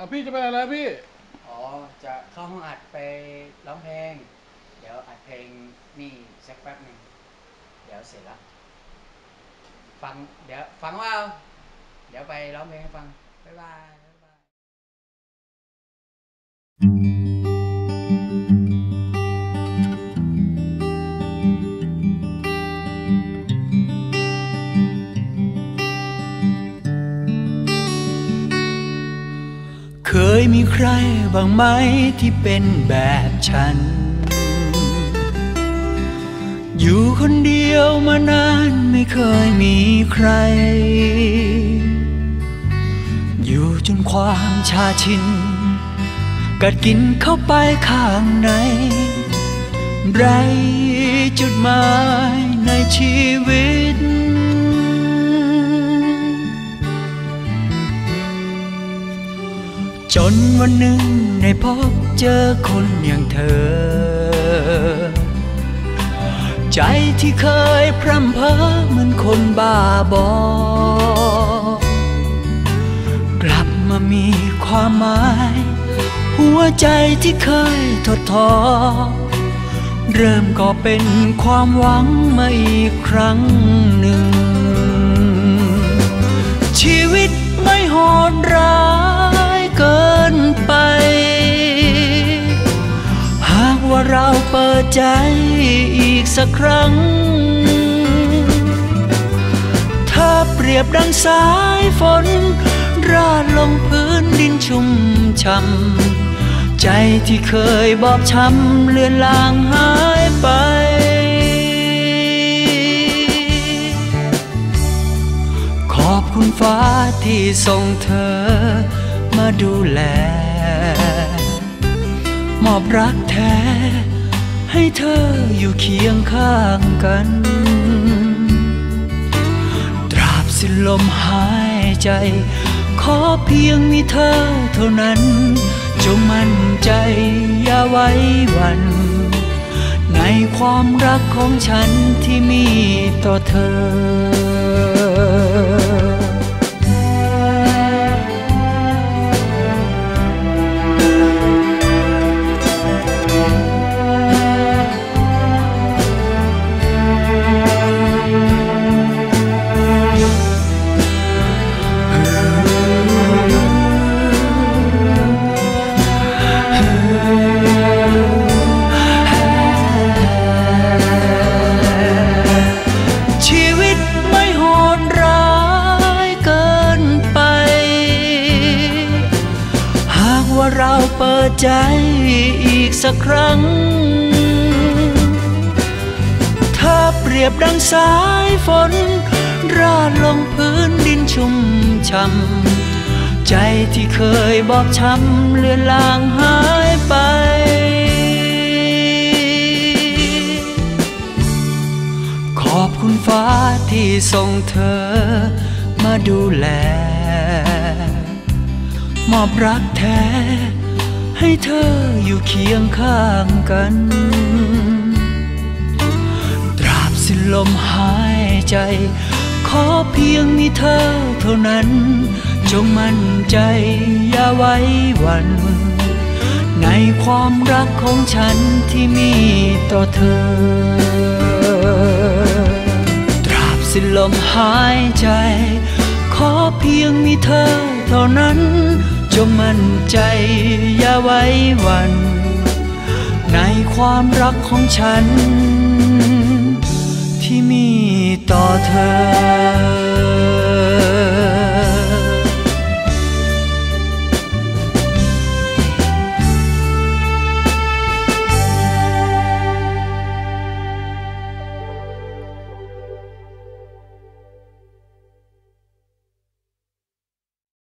อะพี่จะไปอะไรพี่ อ๋อ จะเข้าห้องอัดไปร้องเพลง เดี๋ยวอัดเพลงนี่สักแป๊บหนึ่ง เดี๋ยวเสร็จแล้ว ฟัง เดี๋ยวฟังว่า เดี๋ยวไปร้องเพลงให้ฟัง บ๊ายบาย ยบายเคยมีใครบ้างไหมที่เป็นแบบฉัน อยู่คนเดียวมานานไม่เคยมีใคร อยู่จนความชาชิน กัดกินเข้าไปข้างใน ไรจุดหมายในชีวิต จนวันหนึ่งได้พบเจอคนอย่างเธอ ใจที่เคยพร่ำเพ้อเหมือนคนบ้าบอกลับมามีความหมาย หัวใจที่เคยทดท้อเริ่มก็เป็นความหวังมาอีกครั้ง ใจอีกสักครั้ง ถ้าเปรียบดังสายฝน ราดลงพื้นดินชุ่มช่ำใจที่เคยบอบช้ำเลือนลางหายไปขอบคุณฟ้าที่ส่งเธอมาดูแล มอบรักแท้ ให้เธออยู่เคียงข้างกัน ตราบสิ้นลมหายใจ ขอเพียงมีเธอเท่านั้น จงมั่นใจอย่าไว้วัน ในความรักของฉันที่มีต่อเธอ ใจอีกสักครั้ง ถ้าเปรียบดังสายฝน ราดลงพื้นดินชุ่มช่ำใจที่เคยบอบช้ำเลือนลางหายไป ขอบคุณฟ้าที่ส่งเธอมาดูแล มอบรักแท้ ให้เธออยู่เคียงข้างกัน ตราบสิ้นลมหายใจ ขอเพียงมีเธอเท่านั้น จงมั่นใจอย่าไว้วัน ในความรักของฉันที่มีต่อเธอ ตราบสิ้นลมหายใจ ขอเพียงมีเธอเท่านั้น จงมั่นใจอย่าไว้วัน ในความรักของฉัน ที่มีต่อเธอ